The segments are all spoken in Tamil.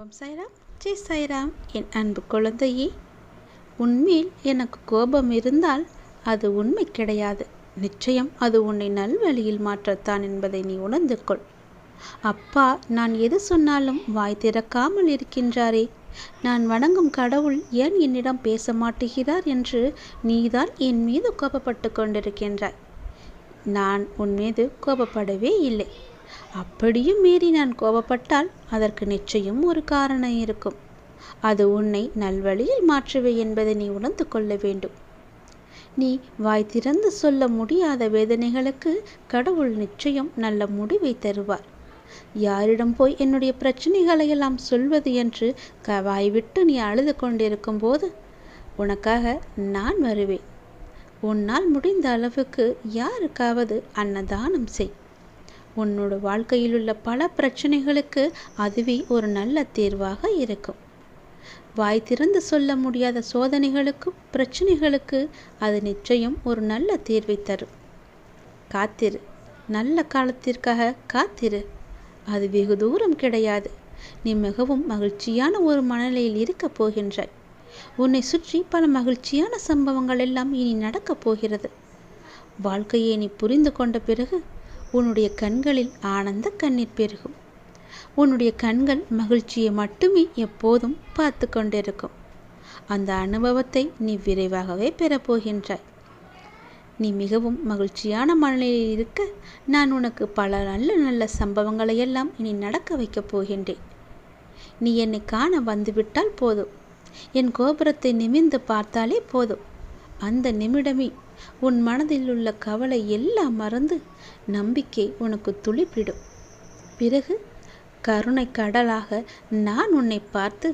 ஓம் சாய்ராம் ஜெய் சாய்ராம் என் அன்பு குழந்தையே. உண்மையில் எனக்கு கோபம் இருந்தால் அது உண்மை கிடையாது. நிச்சயம் அது உன்னை நல்வழியில் மாற்றத்தான் என்பதை நீ உணர்ந்து கொள். அப்பா நான் எது சொன்னாலும் வாய் திறக்காமல் இருக்கின்றாரே. நான் வணங்கும் கடவுள் ஏன் என்னிடம் பேச மாட்டுகிறார் என்று நீதான் என் மீது கோபப்பட்டு கொண்டிருக்கின்றாய். நான் உன் மீது கோபப்படவே இல்லை. அப்படியும் மீறி நான் கோபப்பட்டால் அதற்கு நிச்சயம் ஒரு காரணம் இருக்கும். அது உன்னை நல்வழியில் மாற்றுவே என்பதை நீ உணர்ந்து கொள்ள வேண்டும். நீ வாய் திறந்து சொல்ல முடியாத வேதனைகளுக்கு கடவுள் நிச்சயம் நல்ல முடிவை தருவார். யாரிடம் போய் என்னுடைய பிரச்சனைகளை எல்லாம் சொல்வது என்று க வாய்விட்டு நீ அழுது கொண்டிருக்கும் போது உனக்காக நான் வருவேன். உன்னால் முடிந்த அளவுக்கு யாருக்காவது அன்னதானம் செய். உன்னோட வாழ்க்கையில் உள்ள பல பிரச்சனைகளுக்கு அதுவே ஒரு நல்ல தேர்வாக இருக்கும். வாய் திறந்து சொல்ல முடியாத சோதனைகளுக்கும் பிரச்சனைகளுக்கு அது நிச்சயம் ஒரு நல்ல தீர்வை தரும். காத்திரு. நல்ல காலத்திற்காக காத்திரு. அது வெகு தூரம் கிடையாது. நீ மிகவும் மகிழ்ச்சியான ஒரு மனநிலையில் இருக்கப் போகின்றாய். உன்னை சுற்றி பல மகிழ்ச்சியான சம்பவங்கள் எல்லாம் இனி நடக்கப் போகிறது. வாழ்க்கையை நீ புரிந்து கொண்ட பிறகு உன்னுடைய கண்களில் ஆனந்த கண்ணீர் பெருகும். உன்னுடைய கண்கள் மகிழ்ச்சியை மட்டுமே எப்போதும் பார்த்து கொண்டிருக்கும். அந்த அனுபவத்தை நீ விரைவாகவே பெறப்போகின்றாய் நீ மிகவும் மகிழ்ச்சியான மனநிலையில் இருக்க நான் உனக்கு பல நல்ல நல்ல சம்பவங்களை எல்லாம் இனி நடக்க வைக்கப் போகின்றேன். நீ என்னை காண வந்துவிட்டால் போதும். என் கோபுரத்தை நிமிர்ந்து பார்த்தாலே போதும். அந்த நிமிடமே உன் மனதில் உள்ள கவலை எல்லாம் மறந்து நம்பிக்கை உனக்கு துளிப்பிடும். பிறகு கருணை கடலாக நான் உன்னை பார்த்து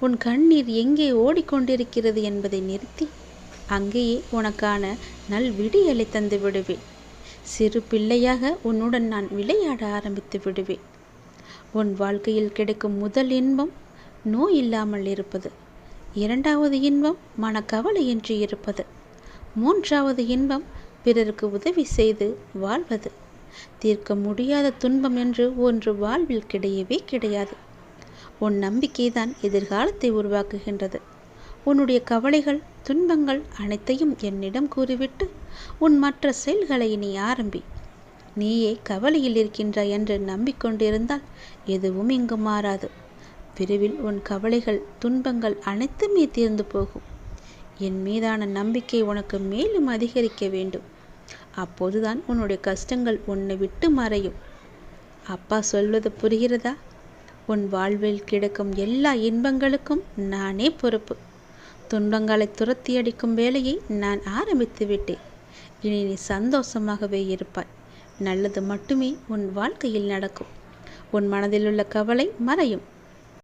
உன் கண்ணீர் எங்கே ஓடிக்கொண்டிருக்கிறது என்பதை நிறுத்தி அங்கேயே உனக்கான நல் விடியலை தந்து விடுவேன். சிறு பிள்ளையாக உன்னுடன் நான் விளையாட ஆரம்பித்து விடுவேன். உன் வாழ்க்கையில் கிடைக்கும் முதல் இன்பம் நோய் இல்லாமல் இருப்பது. இரண்டாவது இன்பம் மனக்கவலையின்றி இருப்பது. மூன்றாவது இன்பம் பிறருக்கு உதவி செய்து வாழ்வது. தீர்க்க முடியாத துன்பம் என்று ஒன்று வாழ்வில் கிடையவே கிடையாது. உன் நம்பிக்கைதான் எதிர்காலத்தை உருவாக்குகின்றது. உன்னுடைய கவலைகள் துன்பங்கள் அனைத்தையும் என்னிடம் கூறிவிட்டு உன் மற்ற செயல்களை நீ ஆரம்பி. நீயே கவலையில் இருக்கின்றாய் என்று நம்பிக்கொண்டிருந்தால் எதுவும் இங்கு மாறாது. விரைவில் உன் கவலைகள் துன்பங்கள் அனைத்துமே தீர்ந்து போகும். என் மீதான நம்பிக்கை உனக்கு மேலும் அதிகரிக்க வேண்டும். அப்போதுதான் உன்னுடைய கஷ்டங்கள் உன்னை விட்டு மறையும். அப்பா சொல்வது புரிகிறதா? உன் வாழ்வில் கிடக்கும் எல்லா இன்பங்களுக்கும் நானே பொறுப்பு. துன்பங்களை துரத்தி அடிக்கும் வேலையை நான் ஆரம்பித்து விட்டேன். இனி நீ சந்தோஷமாகவே இருப்பாய். நல்லது மட்டுமே உன் வாழ்க்கையில் நடக்கும். உன் மனதில் உள்ள கவலை மறையும்.